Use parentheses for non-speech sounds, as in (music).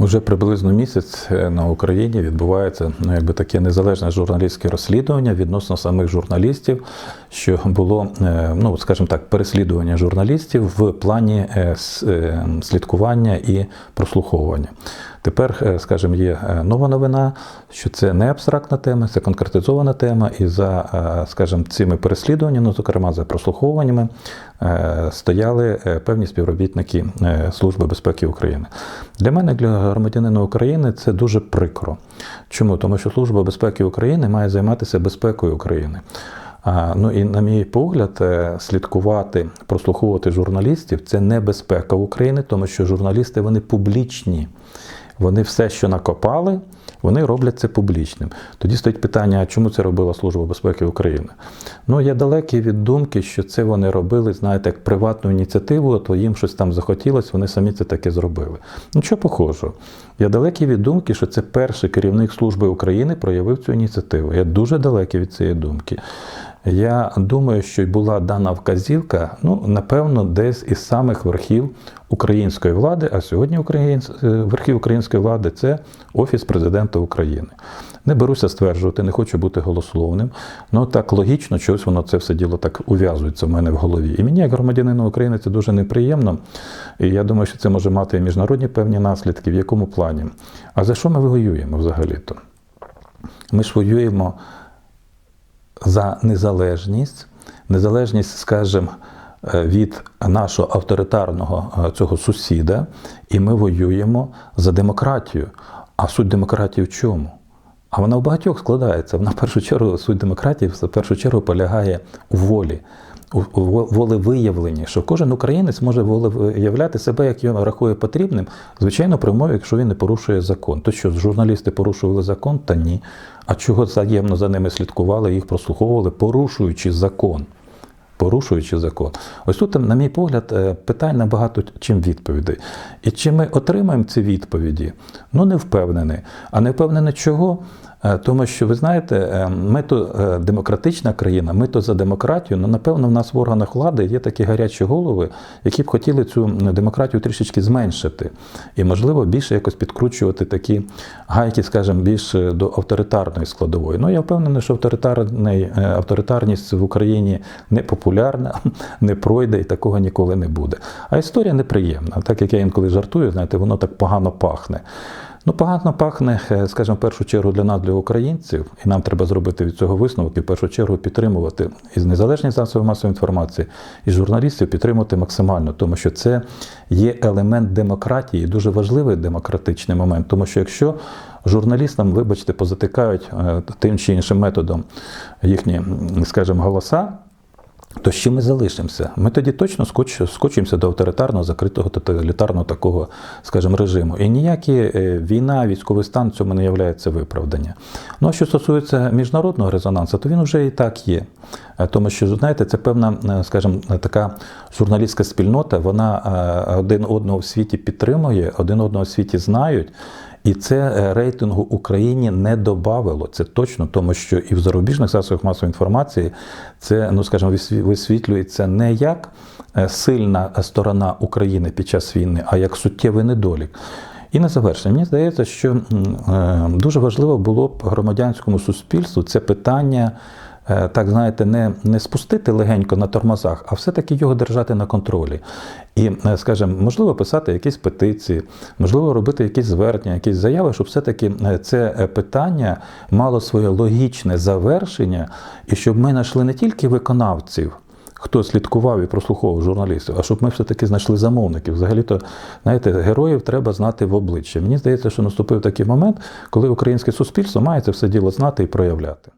Уже приблизно місяць е, на Україні відбувається ну, якби таке незалежне журналістське розслідування відносно самих журналістів, що було, е, ну скажімо так, переслідування журналістів в плані е, слідкування і прослуховування. Тепер, е, скажімо, є е, нова новина, що це не абстрактна тема, це конкретизована тема, і за, е, скажімо, цими переслідуваннями, ну, зокрема за прослуховуваннями, стояли певні співробітники Служби безпеки України. Для мене, для громадянина України, це дуже прикро. Чому? Тому що Служба безпеки України має займатися безпекою України. Ну і на мій погляд, слідкувати, прослуховувати журналістів це небезпека України, тому що журналісти вони публічні. Вони все, що накопали, вони роблять це публічним. Тоді стоїть питання, а чому це робила Служба безпеки України? Ну, я далекий від думки, що це вони робили, знаєте, як приватну ініціативу, то їм щось там захотілося, вони самі це таке зробили. Нічого похожого. Я далекий від думки, що це перший керівник служби України проявив цю ініціативу. Я дуже далекий від цієї думки. Я думаю, що була дана вказівка, ну, напевно, десь із самих верхів української влади, а сьогодні українсь... е, верхів української влади це Офіс президента України. Не беруся стверджувати, не хочу бути голословним. Ну так логічно, чогось воно це все діло так ув'язується в мене в голові. І мені, як громадянину України, це дуже неприємно. І я думаю, що це може мати і міжнародні певні наслідки. В якому плані? А за що ми воюємо взагалі-то? Ми ж воюємо за незалежність, незалежність, скажімо, е, від нашого авторитарного е, цього сусіда, і ми воюємо за демократію. А суть демократії в чому? А вона в багатьох складається. Вона в першу чергу суть демократії в першу чергу полягає у волі, волевиявленні, що кожен українець може волевиявляти себе, як його рахує потрібним, звичайно, при умові, якщо він не порушує закон. То що журналісти порушували закон, та ні. А чого таємно за ними слідкували, їх прослуховували, порушуючи закон. Порушуючи закон. Ось тут, на мій погляд, е, питань набагато чим відповідей. І чи ми отримаємо ці відповіді? Ну, не впевнений. А не впевнений чого? Е, Тому що, ви знаєте, е, ми то е, демократична країна, ми то за демократію, але напевно в нас в органах влади є такі гарячі голови, які б хотіли цю демократію трішечки зменшити. І, можливо, більше якось підкручувати такі гайки, скажімо, більш до авторитарної складової. Ну, я впевнений, що авторитарний, авторитарність в Україні не популярна, (laughs) не пройде і такого ніколи не буде. А історія неприємна. Так як я інколи жартую, знаєте, воно так погано пахне. Ну, погано пахне, е, скажімо, в першу чергу для нас, для українців, і нам треба зробити від цього висновок і в першу чергу підтримувати і незалежні засоби масової інформації, і журналістів підтримувати максимально, тому що це є елемент демократії, дуже важливий демократичний момент. Тому що якщо журналістам, вибачте, позатикають е, тим чи іншим методом їхні, скажімо, голоса. То чим ми залишимося? Ми тоді точно скоч, скочуємося до авторитарного, закритого, тоталітарного такого, скажімо, режиму. І ніякі е, війна, військовий стан цьому не є виправдання. Ну а що стосується міжнародного резонансу, то він вже і так є. Е, Тому що, знаєте, це певна, е, скажімо, така журналістська спільнота, вона один одного в світі підтримує, один одного в світі знають. І це е, рейтингу Україні не добавило. Це точно, тому що і в зарубіжних засобах масової інформації це, ну скажімо, висвітлюється не як е, сильна сторона України під час війни, а як суттєвий недолік. І на завершення, мені здається, що е, дуже важливо було б громадянському суспільству це питання. Е, Так, знаєте, не, не спустити легенько на тормозах, а все-таки його держати на контролі. І, е, скажімо, можливо, писати якісь петиції, можливо, робити якісь звернення, якісь заяви, щоб все-таки е, це питання мало своє логічне завершення, і щоб ми знайшли не тільки виконавців. Хто слідкував і прослуховував журналістів, а щоб ми все-таки знайшли замовників. Взагалі-то, знаєте, героїв треба знати в обличчя. Мені здається, що наступив такий момент, коли українське суспільство має це все діло знати і проявляти.